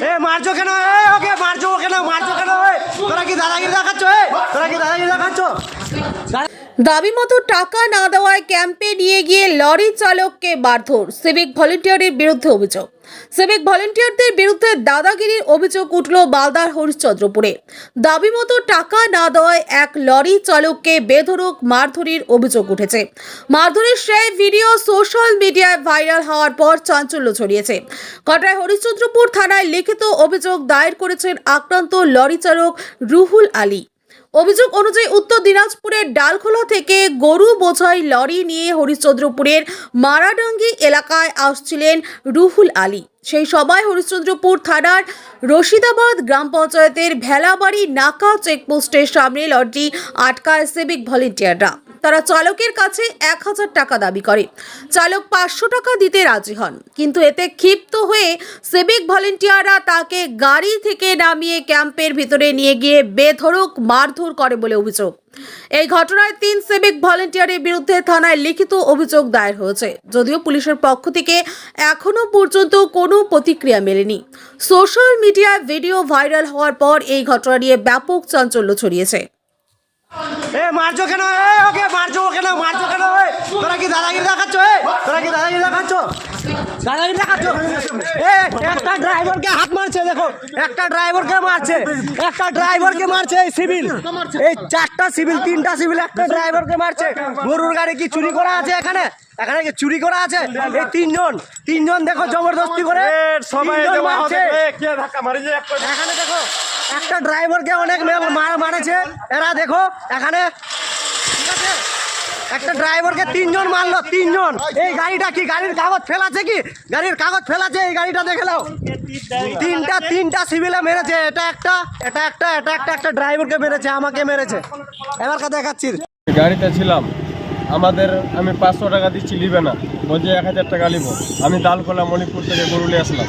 এ, মারছো কেন? এ, ওকে মারছো কেন মারছো কেন? তোরা কি দাদাগিরি দেখাচ্ছ? এ, তোরা কি দাদাগিরি দেখাচ্ছ? দাবি মতো টাকা না দেওয়ায় ক্যাম্পে নিয়ে গিয়ে লরি চালককে মারধর সিভিক ভলেন্টিয়ারের বিরুদ্ধে অভিযোগ। সিভিক ভলেন্টিয়ারদের বিরুদ্ধে দাদাগিরির অভিযোগ উঠল মালদার হরিশ্চন্দ্রপুরে। দাবি মতো টাকা না দেওয়ায় এক লরি চালককে বেধরক মারধরের অভিযোগ উঠেছে। মারধরের সেই ভিডিও সোশ্যাল মিডিয়ায় ভাইরাল হওয়ার পর চাঞ্চল্য ছড়িয়েছে। ঘটনায় হরিশ্চন্দ্রপুর থানায় লিখিত অভিযোগ দায়ের করেছেন আক্রান্ত লরি চালক রুহুল আলী। অভিযোগ অনুযায়ী উত্তর দিনাজপুরের ডালখোলা থেকে গরু বোঝাই লরি নিয়ে হরিশ্চন্দ্রপুরের মারাডাঙ্গি এলাকায় আসছিলেন রুহুল আলী। সেই সভায় হরিশ্চন্দ্রপুর থানার রশিদাবাদ গ্রাম পঞ্চায়েতের ভেলাবাড়ি নাকা চেকপোস্টের সামনে লরিটি আটকায় সিভিক ভলেন্টিয়াররা। তারা চালকের কাছে এক হাজার টাকা দাবি করে। চালক পাঁচশো টাকা দিতে রাজি হন, কিন্তু এতে ক্ষিপ্ত হয়ে সিভিক ভলেন্টিয়াররা তাকে গাড়ি থেকে নামিয়ে ক্যাম্পের ভিতরে নিয়ে গিয়ে বেধড়ক, মারধর করে বলে অভিযোগ। এই ঘটনায় তিন সিভিক ভলেন্টিয়ারের বিরুদ্ধে থানায় লিখিত অভিযোগ দায়ের হয়েছে। যদিও পুলিশের পক্ষ থেকে এখনও পর্যন্ত কোনো প্রতিক্রিয়া মেলেনি। সোশ্যাল মিডিয়ায় ভিডিও ভাইরাল হওয়ার পর এই ঘটনা নিয়ে ব্যাপক চাঞ্চল্য ছড়িয়েছে। এ মারছো কেন? এ ওকে মারছো কেন? মারছো কেন? এ তোরা কি দাদাগিরি দেখাচ্ছ? এ তোরা কি দাদাগিরি দেখাচ্ছ? দাদাগিরি দেখাচ্ছ? এ একটা ড্রাইভারকে হাত মারছে দেখো। একটা ড্রাইভারকে মারছে। একটা ড্রাইভারকে মারছে এই সিভিল। এই চারটা সিভিল তিনটা সিভিল একটা ড্রাইভারকে মারছে। গরুর গাড়ি কি চুরি করা আছে এখানে? এখানে কি চুরি করা আছে? এই তিনজন। তিনজন দেখো জবরদস্তি করে। সবাই? এখানে দেখো। একটা ড্রাইভারকে অনেক মারেছে। এরা দেখো, এখানে। ঠিক আছে? একটা ড্রাইভারকে তিনজন মারলো, তিনজন। এই গাড়িটা কি? গাড়ির কাগজ ফেলাছে কি? গাড়ির কাগজ ফেলাছে এই গাড়িটা দেখে নাও। তিনটা তিনটা সিভিলে মেরেছে। এটা একটা এটা একটা এটা একটা একটা ড্রাইভারকে মেরেছে, আমাকে মেরেছে। এবার কা দেখাচ্ছি। গাড়িতে ছিলাম। আমাদের, আমি পাঁচশো টাকা দিচ্ছি, নিবে না। বলছে এক হাজার টাকা নিব। আমি দালকোলা মণিপুর থেকে গরুলে আসলাম।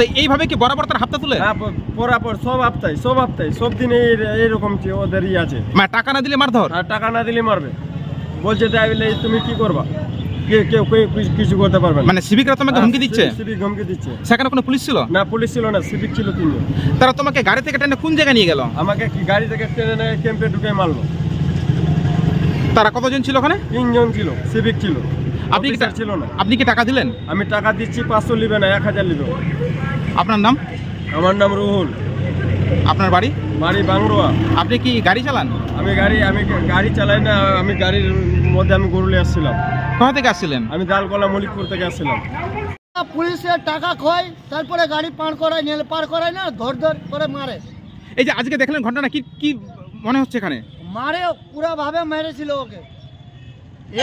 তো এইভাবে কি বরাবর তার হাতটা তুলে? হ্যাঁ প- সব আপতাই সব আপতাই সব দিনে এই- এইরকম কি ওদের ই আছে। মানে টাকা না দিলে মারধর? আর টাকা না দিলে মারবে। বলছে তাই তুমি কি করবা? কেউ কিছু- করতে পারবে মানে সিভিকরা তোমাকে হুমকি দিচ্ছে? সিভিক হুমকি দিচ্ছে। সেখানে কোনো পুলিশ ছিল? না পুলিশ ছিল না সিভিক ছিল তারা তোমাকে গাড়ি থেকে টেনে কোন জায়গায় নিয়ে গেল? আমাকে কি গাড়ি থেকে ক্যাম্পে ঢুকে মারলো? তারা কতজন ছিল ওখানে? তিনজন ছিল সিভিক ছিল। আপনি কি ছিল না। আপনি কি টাকা দিলেন? আমি টাকা দিচ্ছি পাঁচশো নিবে না এক হাজার নিবে আপনার নাম? আমার নাম রুহুল। আপনার বাড়ি? বাড়ি বাংরোয়া। আপনি কি গাড়ি চালান? আমি গাড়ি আমি গাড়ি চালাই না আমি গাড়ির মধ্যে আমি গরুলে আসছিলাম। কোথা থেকে আসছিলেন? আমি দালকলা মলিকপুর থেকে আসছিলাম। পুলিশের টাকা খয় তারপরে গাড়ি পার করায় নেল পার করায় না ধর ধর করে মারে। এই যে আজকে দেখলেন ঘটনা কি কি মনে হচ্ছে এখানে? মারে পুরা ভাবে মেরেছিল ওকে।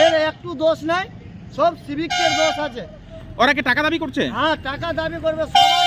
এর একটু দোষ নাই সব সিভিকের দোষ আছে। ওরা কি টাকা দাবি করছে? হ্যাঁ টাকা দাবি করবে সবারই গাড়ি